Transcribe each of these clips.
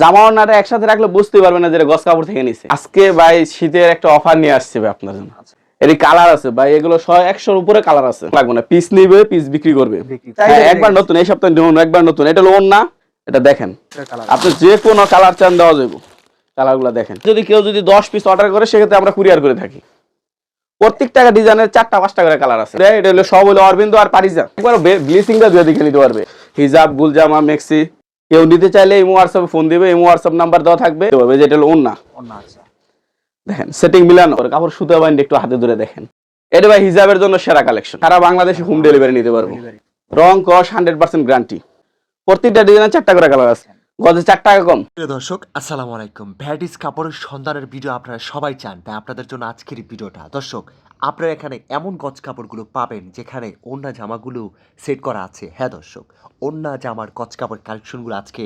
জামা একসাথে রাখলে বুঝতে পারবে না যে গস কাপড় থেকে নিছে। আজকে ভাই শীতের একটা অফার নিয়ে আসছে ভাই আপনার জন্য। এর কালার আছে ভাই এগুলো সব একশোর উপরে কালার আছে। লাগবে না পিস নিবে পিস বিক্রি করবে। একবার নতুন এই সপ্তাহে নিউন একবার নতুন। এটা লোন না এটা দেখেন। আপনি যে কোনো কালার চান দেওয়া যাবে কালারগুলো দেখেন। যদি কেউ যদি দশ পিস অর্ডার করে সেক্ষেত্রে আমরা কুরিয়ার করে থাকি। প্রত্যেকটা ডিজাইনের চারটা পাঁচটা করে কালার আছে। এটা হলো সব হলো অরবিন্দ আর পারিজা একবার ব্লিচিংটা দিয়ে দেখে নিতে পারবে। হিজাব গুলজামা মেক্সি। কেউ নিতে চাইলে এই হোয়াটসঅ্যাপে ফোন দিবে এই হোয়াটসঅ্যাপ নাম্বার দেওয়া থাকবে। পারবে, যেটা হলো অন্য অন্য আছে দেখেন সেটিং মিলানো কাপড় সুতো বাইন্ড একটু হাতে ধরে দেখেন। এটা ভাই হিজাবের জন্য সেরা কালেকশন সারা বাংলাদেশে হোম ডেলিভারি নিতে পারব। রং কস হান্ড্রেড পার্সেন্ট গ্যারান্টি প্রত্যেকটা ডিজাইনের চারটা করে কালার আছে। গজে চার টাকা কম। প্রিয় দর্শক আসসালামু আলাইকুম। ভ্যাডিস কাপড়ের সন্ধানের ভিডিও আপনারা সবাই চান। তাই আপনাদের জন্য আজকের ভিডিওটা দর্শক আপনারা এখানে এমন গজ কাপড়গুলো পাবেন যেখানে অন্য জামাগুলো সেট করা আছে। হ্যাঁ দর্শক অন্য জামার গজ কাপড় কালেকশনগুলো আজকে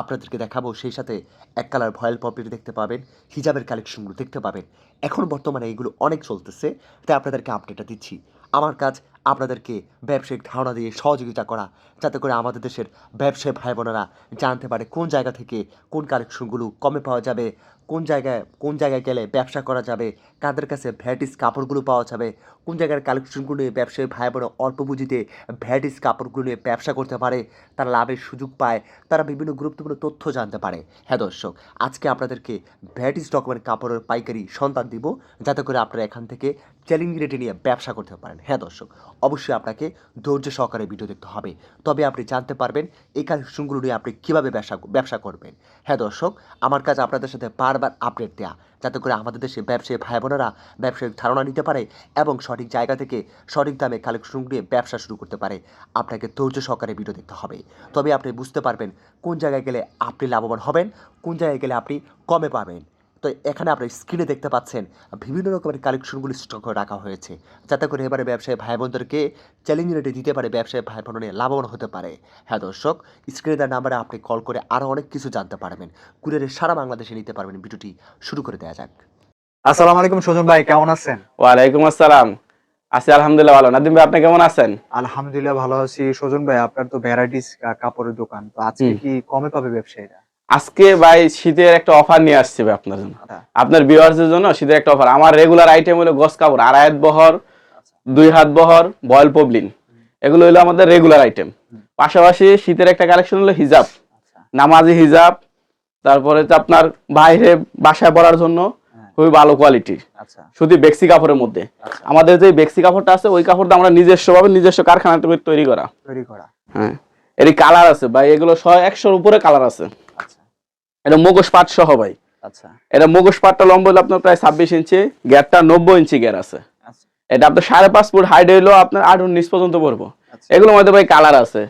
আপনাদেরকে দেখাবো। সেই সাথে এক কালার ভয়েল পপির দেখতে পাবেন, হিজাবের কালেকশনগুলো দেখতে পাবেন। এখন বর্তমানে এগুলো অনেক চলতেছে, তাই আপনাদেরকে আপডেটটা দিচ্ছি। আমার কাজ আপনাদেরকে ব্যবসায়িক ধারণা দিয়ে সহযোগিতা করা, যাতে করে আমাদের দেশের ব্যবসায়ী ভাই বোনেরা জানতে পারে কোন জায়গা থেকে কোন কালেকশনগুলো কমে পাওয়া যাবে কোন জায়গায় কোন জায়গায় গেলে ব্যবসা করা যাবে, কাদের কাছে ভ্যাটিস কাপড়গুলো পাওয়া যাবে, কোন জায়গার কালেকশনগুলো নিয়ে ব্যবসায়ী ভাই বোনেরা অল্প পুঁজিতে ভ্যাটিস কাপড়গুলো নিয়ে ব্যবসা করতে পারে, তারা লাভের সুযোগ পায়, তারা বিভিন্ন গুরুত্বপূর্ণ তথ্য জানতে পারে। হ্যাঁ দর্শক, আজকে আপনাদেরকে ভ্যাটিস ডকুমেন্ট কাপড়ের পাইকারি সন্তান দিব, যাতে করে আপনারা এখান থেকে চ্যালেঞ্জ রেটে নিয়ে ব্যবসা করতে পারেন। হ্যাঁ দর্শক, অবশ্যই আপনাকে ধৈর্য সহকারে ভিডিও দেখতে হবে। তবে আপনি জানতে পারবেন, এই কালেকশনগুলো নিয়ে আপনি কীভাবে ব্যবসা ব্যবসা করবেন। হ্যাঁ দর্শক, আমার কাছে আপনাদের সাথে বারবার আপডেট দেওয়া যাতে করে আমাদের দেশে ব্যবসায়ী ভাই বোনেরা ব্যবসায়িক ধারণা নিতে পারে এবং সঠিক জায়গা থেকে সঠিক দামে কালেকশন নিয়ে ব্যবসা শুরু করতে পারে। আপনাকে ধৈর্য সহকারে ভিডিও দেখতে হবে। তবে আপনি বুঝতে পারবেন কোন জায়গায় গেলে আপনি লাভবান হবেন, কোন জায়গায় গেলে আপনি কমে পাবেন। তো এখানে আপনার স্ক্রিনে দেখতে পাচ্ছেন বিভিন্ন রকমের কালেকশনগুলি স্টক করে রাখা হয়েছে। যাতে করে এবারে ব্যবসায়ী ভাই বোনদেরকে চ্যালেঞ্জ রেটে দিতে পারে ব্যবসায়ী ভাই বোনের লাভবান হতে পারে। হ্যাঁ দর্শক স্ক্রিনে দেওয়ার নাম্বারে আপনি কল করে আরও অনেক কিছু জানতে পারবেন। কুরিয়ারে সারা বাংলাদেশে নিতে পারবেন ভিডিওটি। শুরু করে দেওয়া যাক। আসসালামু আলাইকুম সুজন ভাই কেমন আছেন? ওয়ালাইকুম আসসালাম। আছি আলহামদুলিল্লাহ ভালো। নাদিম ভাই আপনি কেমন আছেন? আলহামদুলিল্লাহ ভালো আছি। সুজন ভাই আপনার তো ভ্যারাইটিস কাপড়ের দোকান। তো আজকে কি কমে পাবে ব্যবসায়ীরা? আজকে ভাই শীতের একটা অফার নিয়ে আসছে ভাই আপনার জন্য। আচ্ছা। আপনার ভিউয়ার্সের জন্য শীতের একটা অফার আমার রেগুলার আইটেম হলো গস কাপড় আড়াই হাত বহর দুই হাত বহর বয়েল পবলিন এগুলো হলো আমাদের রেগুলার আইটেম পাশাপাশি শীতের একটা কালেকশন হলো হিজাব। আচ্ছা। নামাজি হিজাব তারপরে হচ্ছে আপনার বাইরে বাসায় পড়ার জন্য হ্যাঁ। খুবই ভালো কোয়ালিটি আচ্ছা। শুধু বেক্সি কাপড়ের মধ্যে। আচ্ছা। আমাদের যে বেক্সি কাপড়টা আছে ওই কাপড়টা আমরা নিজস্ব কারখানা থেকে তৈরি করা। তৈরি করা। হ্যাঁ। এর কালার আছে ভাই এগুলো একশোর উপরে কালার আছে। আচ্ছা। এটা মুখোশ পাট সহ ভাই। আচ্ছা। এটা মুখোশ পাটটা লম্বা হলো আপনার প্রায় ছাব্বিশ ইঞ্চি গ্যাপটা নব্বই ইঞ্চি গ্যার আছে। আচ্ছা। এটা আপনার সাড়ে পাঁচ ফুট হাইট হইল আপনার আট উনিশ পর্যন্ত পড়ব। আচ্ছা। এগুলোর মধ্যে ভাই কালার আছে।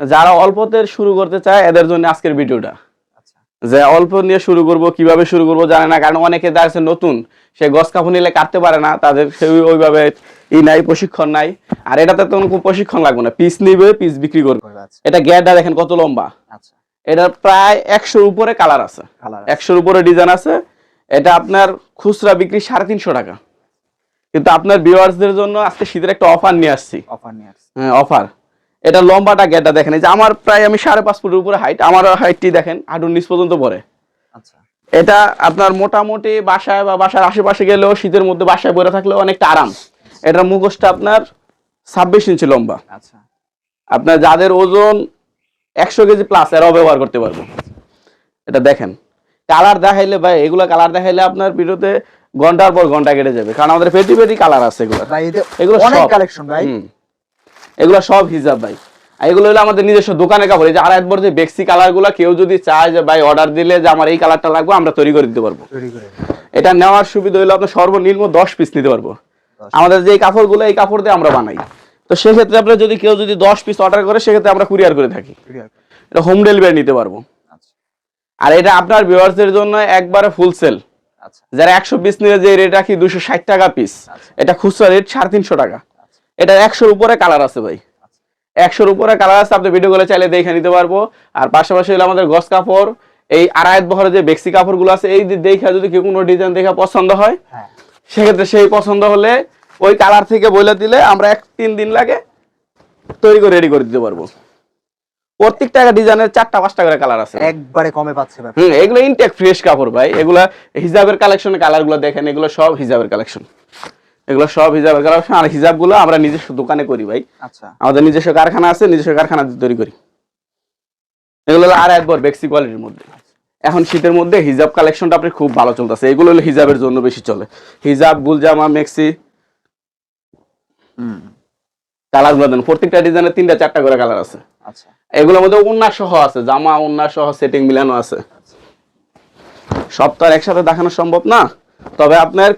যারা অল্পতে শুরু করতে চায় এদের জন্য আজকের ভিডিওটা। আচ্ছা। যে অল্প নিয়ে শুরু করব কীভাবে শুরু করব জানে না কারণ অনেকে যাচ্ছে নতুন সে গছ কাপড় নিলে কাটতে পারে না তাদের সে ওইভাবে ই নাই প্রশিক্ষণ নাই। আর এটাতে তো কোনো প্রশিক্ষণ লাগবে না পিস নিবে পিস বিক্রি করবে। এটা গ্যারটা দেখেন কত লম্বা। আচ্ছা। এটা প্রায় একশোর উপরে কালার আছে। একশোর উপরে ডিজাইন আছে। এটা আপনার খুচরা বিক্রি সাড়ে তিনশো টাকা। কিন্তু আপনার ভিউয়ার্সদের জন্য আজকে শীতের একটা অফার নিয়ে আসছি। অফার নিয়ে আসছে। হ্যাঁ অফার এটা লম্বাটা গেটটা দেখেন। এই যে আমার প্রায় আমি সাড়ে পাঁচ ফুটের উপরে হাইট আমার হাইটটি দেখেন হাঁটুর নিচ পর্যন্ত পড়ে। আচ্ছা। এটা আপনার মোটামুটি বাসায় বা বাসার আশেপাশে গেলেও শীতের মধ্যে বাসায় পরে থাকলেও অনেকটা আরাম। এটার মুখোশটা আপনার ছাব্বিশ ইঞ্চি লম্বা। আচ্ছা। আপনার যাদের ওজন একশো কেজি প্লাস এরাও ব্যবহার করতে পারব। এটা দেখেন। কালার দেখাইলে ভাই এগুলো কালার দেখাইলে আপনার ভিডিওতে ঘণ্টার পর ঘণ্টা কেটে যাবে। কারণ আমাদের পেটি পেটি কালার আছে এগুলো। এগুলো অনেক সব। কালেকশন ভাই। এগুলো সব হিসাব ভাই। এগুলো হলো আমাদের নিজস্ব দোকানে কাপড়। এই যে আড়াই বড় যে বেক্সি কালারগুলা কেউ যদি চায় যে ভাই অর্ডার দিলে যে আমার এই কালারটা লাগবে আমরা তৈরি করে দিতে পারব। এটা নেওয়ার সুবিধা হলো আপনার সর্বনিম্ন দশ পিস নিতে পারব। আমাদের যে কাপড়গুলো এই কাপড় দিয়ে আমরা বানাই। তো সেক্ষেত্রে আপনার যদি কেউ যদি দশ পিস অর্ডার করে সেক্ষেত্রে আমরা কুরিয়ার করে থাকি। এটা হোম ডেলিভারি নিতে পারব। আচ্ছা। আর এটা আপনার ভিউয়ার্সদের জন্য একবারে ফুল সেল আচ্ছা। যারা একশো পিস নিয়ে যে রেট রাখি দুশো ষাট টাকা পিস আচ্ছা। এটা খুচরা রেট সাড়ে তিনশো টাকা। এটা একশোর উপরে কালার আছে ভাই। একশোর উপরে কালার আছে আপনি ভিডিও গুলো চাইলে দেখে নিতে পারব। আর পাশাপাশি হলো আমাদের গস কাপড়। এই আড়াইত বহরের যে বেক্সি কাপড়গুলো আছে এই দেখে যদি কেউ কোনো ডিজাইন দেখে পছন্দ হয় হ্যাঁ। সেক্ষেত্রে সেই পছন্দ হলে ওই কালার থেকে বলে দিলে আমরা এক তিন দিন লাগে তৈরি করে রেডি করে দিতে পারব। প্রত্যেকটা ডিজাইনের চারটা পাঁচটা করে কালার আছে। একবারে কমে পাচ্ছে হুম এগুলো ইনটেক ফ্রেশ কাপড় ভাই। এগুলা হিজাবের কালেকশনের কালার দেখেন এগুলো সব হিজাবের কালেকশন এগুলো সব হিজাবের কালেকশন আর হিজাব আমরা নিজস্ব দোকানে করি ভাই। আচ্ছা। আমাদের নিজস্ব কারখানা আছে নিজস্ব কারখানা তৈরি করি। এগুলো আর একবার বেক্সি কোয়ালিটির মধ্যে। এখন শীতের মধ্যে হিজাব কালেকশনটা আপনি খুব ভালো চলতেছে। এগুলো হলো হিজাবের জন্য বেশি চলে। হিজাব গুলজামা মেক্সি কালারগুলো দেন প্রত্যেকটা ডিজাইনের তিনটা চারটা করে কালার আছে। আচ্ছা। এগুলোর মধ্যে উন্নাস সহ আছে জামা উন্নাস সহ সেটিং মিলানো আছে। সব তো আর একসাথে দেখানো সম্ভব না। তবে আপনার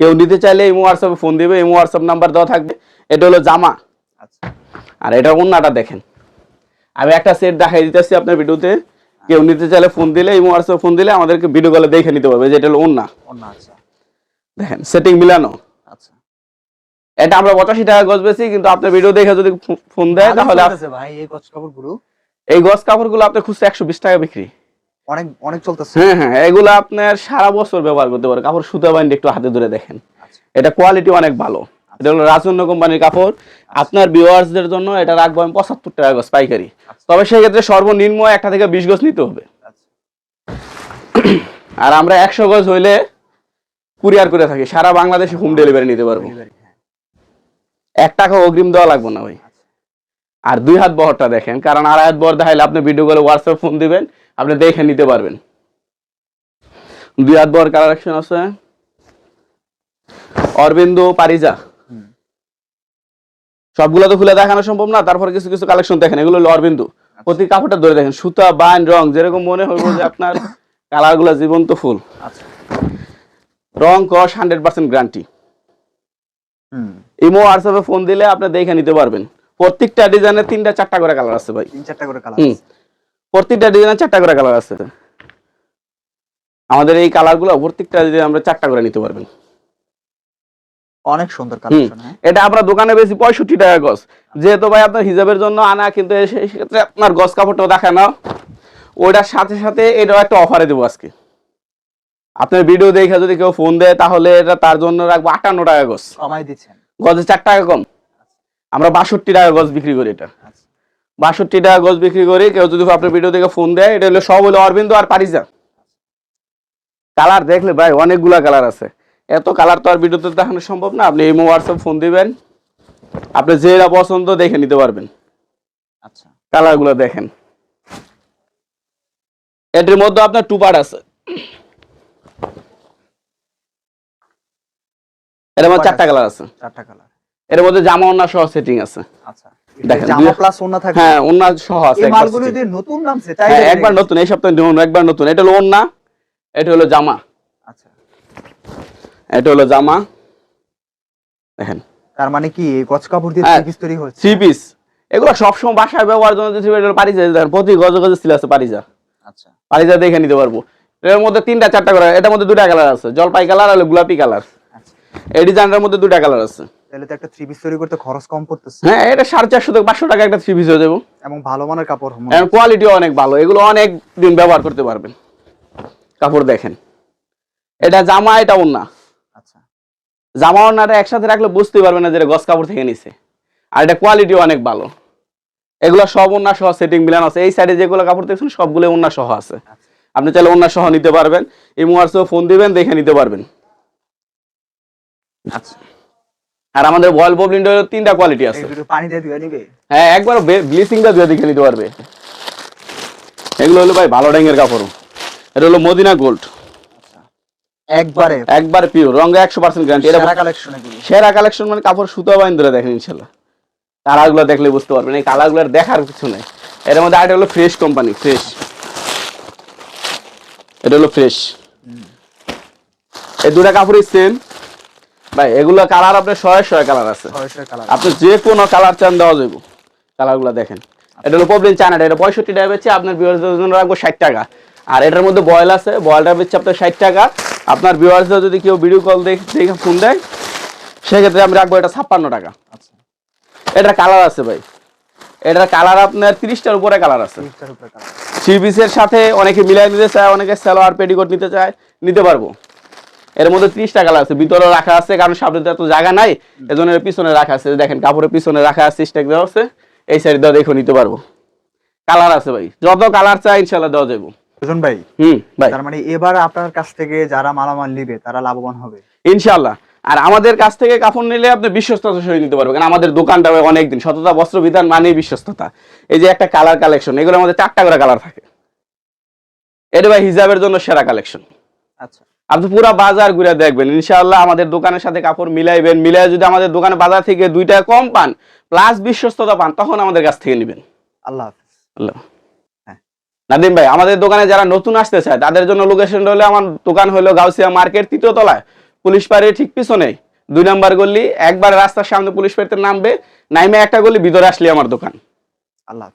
কেউ নিতে চাইলে ইমো হোয়াটসঅ্যাপে ফোন দিবে ইমো হোয়াটসঅ্যাপ নাম্বার দেওয়া থাকবে। এটা হলো জামা। আচ্ছা। আর এটা উন্নাটা দেখেন। আমি একটা সেট দেখাই দিতেছি আপনার ভিডিওতে। কেউ নিতে চাইলে ফোন দিলে ইমো হোয়াটসঅ্যাপ ফোন দিলে আমাদেরকে ভিডিও কলে দেখে নিতে পারবে যে এটা হলো উন্না। আচ্ছা। দেখেন সেটিং মিলানো। এটা আমরা পঁচাশি টাকা গজ বেশি কিন্তু আপনার ভিডিও দেখে যদি ফোন দেয় তাহলে ভাই এই গছ কাপড়গুলো। এই গজ কাপড়গুলো আপনার খুচরা একশো বিশ টাকা বিক্রি। অনেক অনেক চলতেছে। হ্যাঁ হ্যাঁ এগুলো আপনার সারা বছর ব্যবহার করতে পারে। কাপড় সুতা বাইন্ড একটু হাতে ধরে দেখেন। আচ্ছা। এটা কোয়ালিটি অনেক ভালো। এটা হলো রাজন্য কোম্পানির কাপড়। আপনার ভিউয়ার্সদের জন্য এটা রাখব আমি পঁচাত্তর টাকা গজ পাইকারি। তবে সেক্ষেত্রে সর্বনিম্ন একটা থেকে বিশ গজ নিতে হবে। আচ্ছা। আর আমরা একশো গজ হইলে কুরিয়ার করে থাকি। সারা বাংলাদেশে হোম ডেলিভারি নিতে পারব। এক টাকা অগ্রিম দেওয়া লাগবে না ভাই। আর দুই হাত বহরটা দেখেন কারণ আড়াই হাত বহর দেখাইলে আপনি ভিডিও করে হোয়াটসঅ্যাপ ফোন দিবেন আপনি দেখে নিতে পারবেন। দুই হাত বহর কালেকশন আছে। অরবিন্দ পারিজা। সবগুলো তো খুলে দেখানো সম্ভব না তারপর কিছু কিছু কালেকশন দেখেন এগুলো হলো অরবিন্দ। প্রতি কাপড়টা ধরে দেখেন সুতা বান রং যেরকম মনে হইব যে আপনার কালারগুলা জীবন্ত ফুল। আচ্ছা। রং কস হান্ড্রেড পার্সেন্ট গ্যারান্টি হুম ইমো হোয়াটসঅ্যাপে ফোন দিলে আপনি দেখে নিতে পারবেন। প্রত্যেকটা ডিজাইনের তিনটা চারটা করে কালার আছে ভাই। তিন চারটা করে কালার প্রত্যেকটা ডিজাইনের চারটা করে কালার আছে। আমাদের এই কালারগুলো প্রত্যেকটা ডিজাইন আমরা চারটা করে নিতে পারবেন। অনেক সুন্দর কালেকশন এটা আমরা দোকানে বেশি পঁয়ষট্টি টাকা গজ। যেহেতু ভাই আপনার হিজাবের জন্য আনা কিন্তু এই- সেই ক্ষেত্রে আপনার গজ কাপড়টাও দেখায় না। ওইটার সাথে সাথে এটাও একটা অফারে দেবো আজকে। আপনার ভিডিও দেখে যদি কেউ ফোন দেয় তাহলে এটা তার জন্য রাখব আটান্ন টাকা গজ। কমাই দিচ্ছেন। গজে চার টাকা কম। আমরা বাষট্টি টাকা গজ বিক্রি করি এটা। বাষট্টি টাকা গজ বিক্রি করি কেউ যদি আপনার ভিডিও দেখে ফোন দেয় এটা হলো সব হলো অরবিন্দ আর পারিজা কালার দেখলে ভাই অনেকগুলা কালার আছে। এত কালার তো আর ভিডিওতে দেখানো সম্ভব না। আপনি ইমো হোয়াটসঅ্যাপ ফোন দিবেন। আপনি যেটা পছন্দ দেখে নিতে পারবেন। আচ্ছা। কালারগুলো দেখেন। এটির মধ্যে আপনার টু পার্ট আছে। এর মধ্যে চারটা কালার আছে। চারটা কালারের মধ্যে জামা অন্য সহ সেটিং আছে। আচ্ছা। দেখেন, জামা প্লাস ওন্না থাকে হ্যাঁ অন্য সহ আছে এই মালগুলো। দিয়ে নতুন নামছে হ্যাঁ, একবার নতুন এই সপ্তাহে নতুন একবার নতুন। এটা হলো ওন্না এটা হলো জামা। আচ্ছা। এটা হলো জামা। দেখেন। তার মানে কি এই গছ কাপড় দিয়ে হ্যাঁ। থ্রি পিস তৈরি হচ্ছে? থ্রি পিস এগুলো সবসময় বাসায় ব্যবহার জন্য piece, এটা পারিজা দেখেন প্রতি গজে গজে সিল আছে পারিজা আচ্ছা। পারিজা দেখে নিতে পারব। এর মধ্যে তিনটা চারটা কালার এটার মধ্যে দুটা কালার আছে। জলপাই কালার আর গোলাপি কালার এই ডিজাইনটার মধ্যে দুটা কালার আছে। তাহলে তো একটা থ্রি পিস তৈরি করতে খরচ কম পড়তেছে। হ্যাঁ এটা সাড়ে চারশো থেকে পাঁচশো টাকা একটা থ্রি পিস হয়ে যাব। এবং ভালো মানের কাপড় এবং কোয়ালিটিও অনেক ভালো। এগুলো অনেক দিন ব্যবহার করতে পারবেন। কাপড় দেখেন। এটা জামা এটা ওন্না। আচ্ছা। জামা ওন্নাটা একসাথে রাখলে বুঝতে পারবে না যে এটা গস কাপড় থেকে নিছে। আর এটা কোয়ালিটিও অনেক ভালো। এগুলো সব ওন্না সহ সেটিং মিলানো আছে। এই সাইডে যেগুলো কাপড় দেখছেন সবগুলো ওন্না সহ আছে। আপনি চাইলে ওন্না সহ নিতে পারবেন। এই মোয়ার্সেও ফোন দিবেন দেখে নিতে পারবেন। আচ্ছা। আর আমাদের বয়েল ববলিন তিনটা কোয়ালিটি আছে। দিয়ে ধুয়ে নিবে? হ্যাঁ একবার ব্লিচিংটা দিয়ে দেখে নিতে পারবে। এগুলো হলো ভাই ভালো ড্যাঙ্গের কাপড়। এটা হলো মদিনা গোল্ড একবারে। একবার পিওর রঙে একশো পার্সেন্ট গ্যারান্টি এটা সেরা কালেকশন সেরা কালেকশন মানে কাপড় সুতো বাইন ধরে দেখেন ইনশাল্লাহ। কালারগুলো দেখলে বুঝতে পারবেন। এই কালারগুলোর দেখার কিছু নেই। এর মধ্যে আরেকটা হলো ফ্রেশ কোম্পানি ফ্রেশ এটা হলো ফ্রেশ এই দুটা কাপড়ই সেম ভাই এগুলো কালার আপনার শয়ে শয়ে কালার আছে। আপনি যে কোনো কালার চান দেওয়া যাবে কালারগুলো দেখেন। এটা হলো প্রবলেম চায়না এটা পঁয়ষট্টি টাকা বেচছে আপনার ভিউয়ার্সদের জন্য রাখব ষাট টাকা। আর এটার মধ্যে বয়েল আছে বয়েলটা বেচছে আপনার ষাট টাকা। আপনার ভিউয়ার্সরা যদি কেউ ভিডিও কল দেখে ফোন দেয় সেক্ষেত্রে আমি রাখব এটা ছাপ্পান্ন টাকা। আচ্ছা। এটার কালার আছে ভাই। এটার কালার আপনার তিরিশটার উপরে কালার আছে। থ্রি পিসের সাথে অনেকে মিলাই নিতে চায় অনেকে সালোয়ার পেটিকোট নিতে চায় নিতে পারব। এর মধ্যে ত্রিশটা কালার আছে। ভিতরে রাখা আছে কারণ সামনে তো এত জায়গা নাই এজন্য পিছনে রাখা আছে। দেখেন কাপড়ের পিছনে রাখা আছে স্টেক দেওয়া আছে। এই সাইড দাও দেখো নিতে পারব। কালার আছে ভাই। যত কালার চাই ইনশাল্লাহ দেওয়া যাব সুজন ভাই? হুম ভাই। তার মানে এবার আপনার কাছ থেকে যারা মালামাল নিবে তারা লাভবান হবে? ইনশাল্লাহ আর আমাদের কাছ থেকে কাপড় নিলে আপনি বিশ্বস্ততা সহ নিতে পারবেন। কারণ আমাদের দোকানটা অনেক দিন সততা বস্ত্র বিধান বিশ্বস্ততা। এই যে একটা কালার কালেকশন এগুলো আমাদের চারটা করে কালার থাকে। এটা ভাই হিজাবের জন্য সেরা কালেকশন আচ্ছা। আপনি পুরো বাজার ঘুরে দেখবেন। ইনশাআল্লাহ আমাদের দোকানের সাথে কাপড় মিলাইবেন। মিলাই যদি আমাদের দোকানে বাজার থেকে দুই টাকা কম পান প্লাস বিশ্বস্ততা পান তখন আমাদের কাছ থেকে নেবেন। আল্লাহ হাফিজ। আল্লাহ। হ্যাঁ। নাদিম ভাই আমাদের দোকানে যারা নতুন আসতে চায় তাদের জন্য লোকেশন হলো আমার দোকান হলো গাউসিয়া মার্কেট তৃতীয় তলায়। পুলিশ পাড়ির ঠিক পিছনে দুই নাম্বার গলি একবার রাস্তার সামনে পুলিশ পাড়িতে নামবে নাইমে একটা গলি ভিতরে আসলে আমার দোকান। আল্লাহ